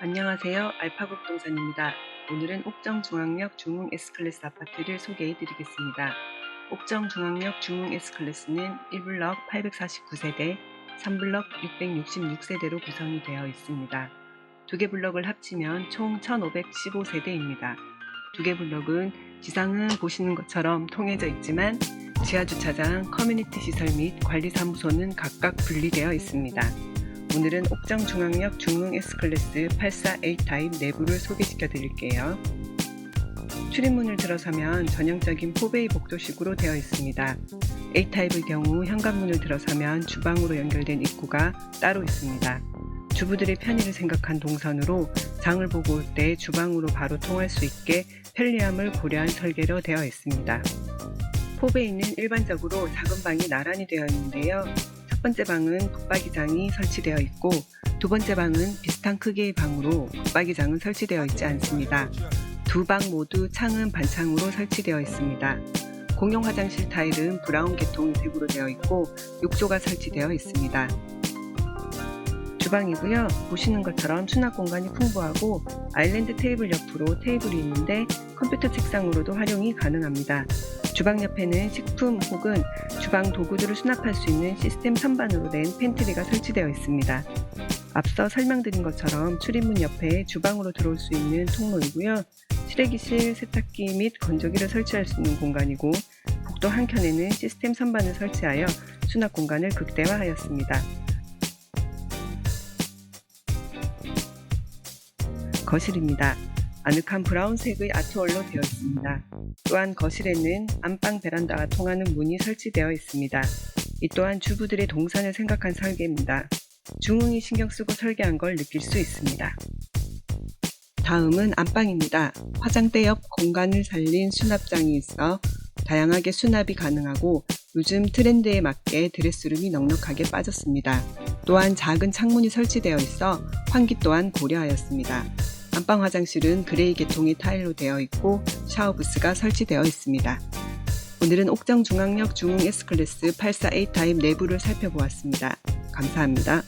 안녕하세요. 알파고 부동산입니다. 오늘은 옥정중앙역 중흥 S클래스 아파트를 소개해 드리겠습니다. 옥정중앙역 중흥 S클래스는 1블럭 849세대, 3블럭 666세대로 구성이 되어 있습니다. 두 개 블럭을 합치면 총 1515세대입니다. 두 개 블럭은 지상은 보시는 것처럼 통해져 있지만 지하주차장, 커뮤니티 시설 및 관리사무소는 각각 분리되어 있습니다. 오늘은 옥정중앙역 중흥 S클래스 84A 타입 내부를 소개시켜 드릴게요. 출입문을 들어서면 전형적인 포베이 복도식으로 되어 있습니다. A 타입의 경우 현관문을 들어서면 주방으로 연결된 입구가 따로 있습니다. 주부들의 편의를 생각한 동선으로 장을 보고 올 때 주방으로 바로 통할 수 있게 편리함을 고려한 설계로 되어 있습니다. 포베이는 일반적으로 작은 방이 나란히 되어 있는데요. 첫 번째 방은 붙박이장이 설치되어 있고 두 번째 방은 비슷한 크기의 방으로 붙박이장은 설치되어 있지 않습니다. 두 방 모두 창은 반창으로 설치되어 있습니다. 공용 화장실 타일은 브라운 계통의 색으로 되어 있고 욕조가 설치되어 있습니다. 주방이고요. 보시는 것처럼 수납 공간이 풍부하고 아일랜드 테이블 옆으로 테이블이 있는데 컴퓨터 책상으로도 활용이 가능합니다. 주방 옆에는 식품 혹은 주방 도구들을 수납할 수 있는 시스템 선반으로 된 팬트리가 설치되어 있습니다. 앞서 설명드린 것처럼 출입문 옆에 주방으로 들어올 수 있는 통로이고요. 쓰레기실, 세탁기 및 건조기를 설치할 수 있는 공간이고 복도 한켠에는 시스템 선반을 설치하여 수납 공간을 극대화하였습니다. 거실입니다. 아늑한 브라운색의 아트월로 되어 있습니다. 또한 거실에는 안방 베란다가 통하는 문이 설치되어 있습니다. 이 또한 주부들의 동선을 생각한 설계입니다. 중흥이 신경 쓰고 설계한 걸 느낄 수 있습니다. 다음은 안방입니다. 화장대 옆 공간을 살린 수납장이 있어 다양하게 수납이 가능하고 요즘 트렌드에 맞게 드레스룸이 넉넉하게 빠졌습니다. 또한 작은 창문이 설치되어 있어 환기 또한 고려하였습니다. 안방 화장실은 그레이 계통의 타일로 되어 있고 샤워 부스가 설치되어 있습니다. 오늘은 옥정 중앙역 중흥 S클래스 84A 타입 내부를 살펴보았습니다. 감사합니다.